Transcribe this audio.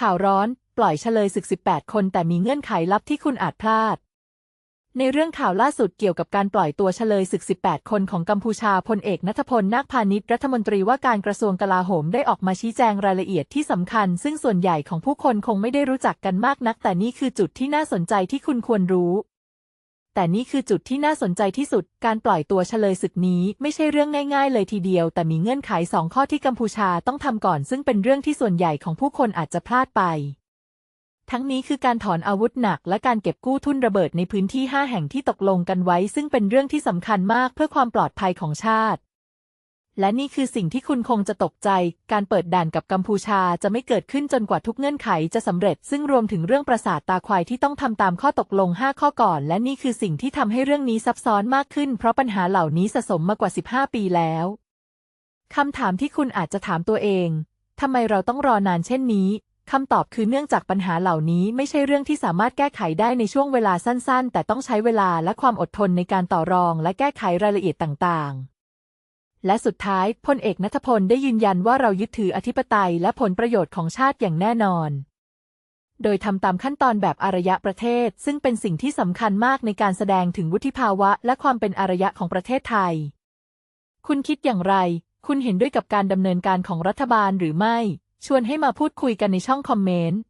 ข่าวร้อน ปล่อยเฉลยศึก 18 คนแต่มีเงื่อนไขลับที่คุณอาจพลาด ในเรื่องข่าวล่าสุดเกี่ยวกับการปล่อยตัวเฉลยศึก 18 คนของกัมพูชาพลเอกนัทพลนาคพาณิชรัฐมนตรีว่าการกระทรวงกลาโหมได้ออกมาชี้แจงรายละเอียดที่สำคัญ ซึ่งส่วนใหญ่ของผู้คนคงไม่ได้รู้จักกันมากนัก แต่นี่คือจุดที่น่าสนใจที่คุณควรรู้ แต่นี่คือจุดที่น่าสนใจที่สุด การปล่อยตัวเฉลยศึกนี้ไม่ใช่เรื่องง่าย ๆ เลยทีเดียว แต่มีเงื่อนไขสองข้อที่กัมพูชาต้องทำก่อน ซึ่งเป็นเรื่องที่ส่วนใหญ่ของผู้คนอาจจะพลาดไป ทั้งนี้คือการถอนอาวุธหนัก และการเก็บกู้ทุนระเบิดในพื้นที่ 5 แห่งที่ตกลงกันไว้ ซึ่งเป็นเรื่องที่สำคัญมากเพื่อความปลอดภัยของชาติ และนี่คือสิ่งที่คุณคงจะตกใจ การเปิดด่านกับกัมพูชาจะไม่เกิดขึ้นจนกว่าทุกเงื่อนไขจะสำเร็จ ซึ่งรวมถึงเรื่องประสาทตาควายที่ต้องทำตามข้อตกลง 5 ข้อก่อน และนี่คือสิ่งที่ทำให้เรื่องนี้ซับซ้อนมากขึ้น เพราะปัญหาเหล่านี้สะสมมากว่า 15 ปีแล้วคำถามที่คุณอาจจะถามตัวเองทำไมเราต้องรอนานเช่นนี้คำตอบคือเนื่องจากปัญหาเหล่านี้ไม่ใช่เรื่องที่สามารถแก้ไขได้ในช่วงเวลาสั้น ๆ แต่ต้องใช้เวลาและความอดทนในการต่อรองและแก้ไขรายละเอียดต่างๆ และสุดท้ายพลเอกนัทพลได้ยืนยันว่าเรายึดถืออธิปไตยและผลประโยชน์ของชาติอย่างแน่นอน โดยทำตามขั้นตอนแบบอารยะประเทศ ซึ่งเป็นสิ่งที่สำคัญมากในการแสดงถึงวุฒิภาวะ และความเป็นอารยะของประเทศไทย คุณคิดอย่างไร คุณเห็นด้วยกับการดำเนินการของรัฐบาลหรือไม่ ชวนให้มาพูดคุยกันในช่องคอมเมนต์